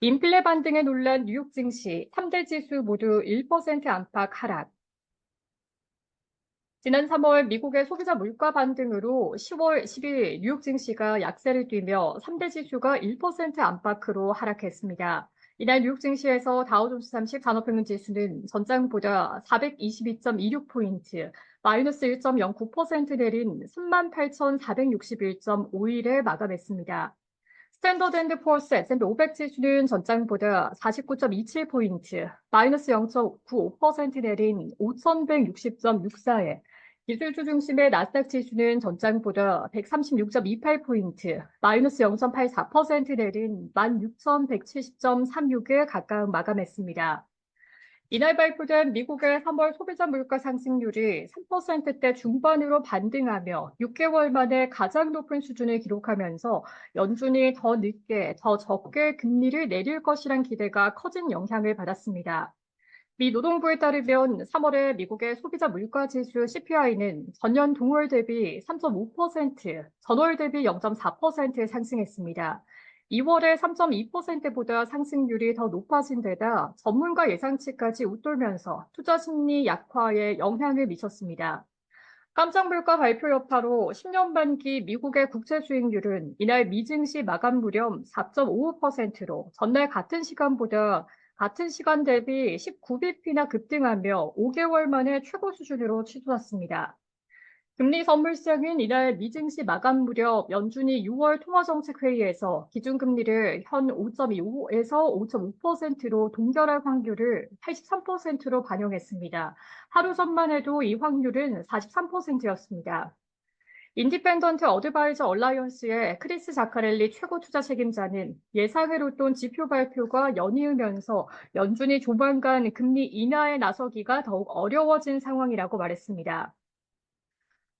인플레 반등에 놀란 뉴욕 증시 3대 지수 모두 1% 안팎 하락. 지난 3월 미국의 소비자 물가 반등으로 10월 10일 뉴욕 증시가 약세를 띠며 3대 지수가 1% 안팎으로 하락했습니다. 이날 뉴욕 증시에서 다우존스 30 산업평균 지수는 전장보다 422.26포인트, 마이너스 1.09% 내린 38,461.51에 마감했습니다. 스탠더드 앤드 포어스 S&P 500 지수는 전장보다 49.27포인트, 마이너스 0.95% 내린 5,160.64에 기술주 중심의 나스닥 지수는 전장보다 136.28포인트, 마이너스 0.84% 내린 16,170.36에 가까운 마감했습니다. 이날 발표된 미국의 3월 소비자 물가 상승률이 3%대 중반으로 반등하며 6개월 만에 가장 높은 수준을 기록하면서 연준이 더 늦게, 더 적게 금리를 내릴 것이란 기대가 커진 영향을 받았습니다. 미 노동부에 따르면 3월에 미국의 소비자 물가 지수 CPI는 전년 동월 대비 3.5%, 전월 대비 0.4% 상승했습니다. 2월에 3.2%보다 상승률이 더 높아진 데다 전문가 예상치까지 웃돌면서 투자 심리 약화에 영향을 미쳤습니다. 깜짝 물가 발표 여파로 10년 반기 미국의 국채 수익률은 이날 미증시 마감 무렴 4.55%로 전날 같은 시간보다 같은 시간 대비 19bp나 급등하며 5개월 만에 최고 수준으로 치솟았습니다. 금리 선물 시장은 이날 미증시 마감 무렵 연준이 6월 통화정책회의에서 기준금리를 현 5.25에서 5.5%로 동결할 확률을 83%로 반영했습니다. 하루 전만 해도 이 확률은 43%였습니다. 인디펜던트 어드바이저 얼라이언스의 크리스 자카렐리 최고 투자 책임자는 웃돈 지표 발표가 연이으면서 연준이 조만간 금리 인하에 나서기가 더욱 어려워진 상황이라고 말했습니다.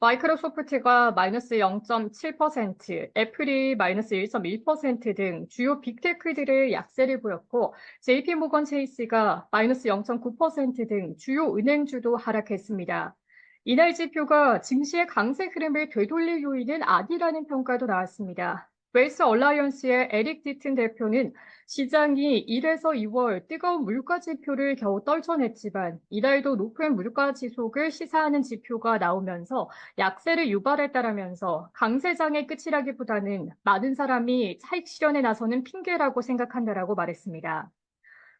마이크로소프트가 마이너스 0.7%, 애플이 마이너스 1.1%등 주요 빅테크들의 약세를 보였고 JP모건 체이스가 마이너스 0.9%등 주요 은행주도 하락했습니다. 이날 지표가 증시의 강세 흐름을 되돌릴 요인은 아니라는 평가도 나왔습니다. 웨이스 얼라이언스의 에릭 디튼 대표는 시장이 1에서 2월 뜨거운 물가 지표를 겨우 떨쳐냈지만 이달도 높은 물가 지속을 시사하는 지표가 나오면서 약세를 유발했다라면서 강세장의 끝이라기보다는 많은 사람이 차익 실현에 나서는 핑계라고 생각한다라고 말했습니다.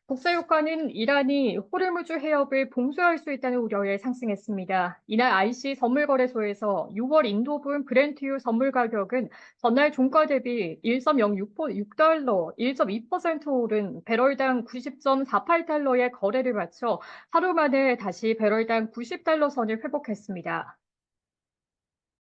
국제유가는 이란이 호르무즈 해협을 봉쇄할 수 있다는 우려에 상승했습니다. 이날 IC 선물거래소에서 6월 인도분 브렌트유 선물 가격은 전날 종가 대비 1.06달러, 1.2% 오른 배럴당 90.48달러의 거래를 마쳐 하루 만에 다시 배럴당 90달러 선을 회복했습니다.